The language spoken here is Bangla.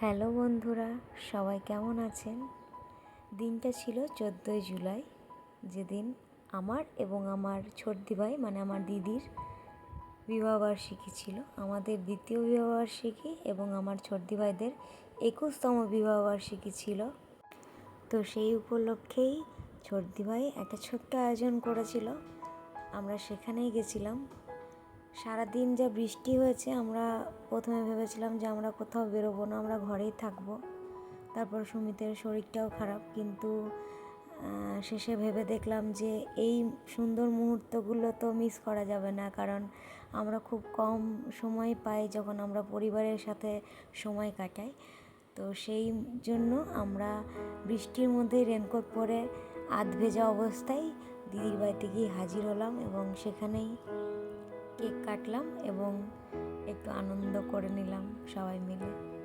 হ্যালো বন্ধুরা, সবাই কেমন আছেন? দিনটা ছিল চোদ্দোই জুলাই। যেদিন আমার এবং আমার ছোটদি ভাই মানে আমার দিদির বিবাহবার্ষিকী ছিল। আমাদের দ্বিতীয় বিবাহবার্ষিকী এবং আমার ছোটদি ভাইদের একুশতম বিবাহবার্ষিকী ছিল। তো সেই উপলক্ষেই ছোটদি ভাই একটা ছোট্ট আয়োজন করেছিল। আমরা সেখানেই গেছিলাম। সারাদিন যা বৃষ্টি হয়েছে, আমরা প্রথমে ভেবেছিলাম যে আমরা কোথাও বেরোবো না, আমরা ঘরেই থাকব। তারপর সুমিতের শরীরটাও খারাপ, কিন্তু শেষে ভেবে দেখলাম যে এই সুন্দর মুহূর্তগুলো তো মিস করা যাবে না, কারণ আমরা খুব কম সময় পাই যখন আমরা পরিবারের সাথে সময় কাটাই। তো সেই জন্য আমরা বৃষ্টির মধ্যেই রেনকোট পরে আধ ভেজা অবস্থায় দিদির বাড়িতে গিয়ে হাজির হলাম এবং সেখানেই কেক কাটলাম এবং একটু আনন্দ করে নিলাম সবাই মিলে।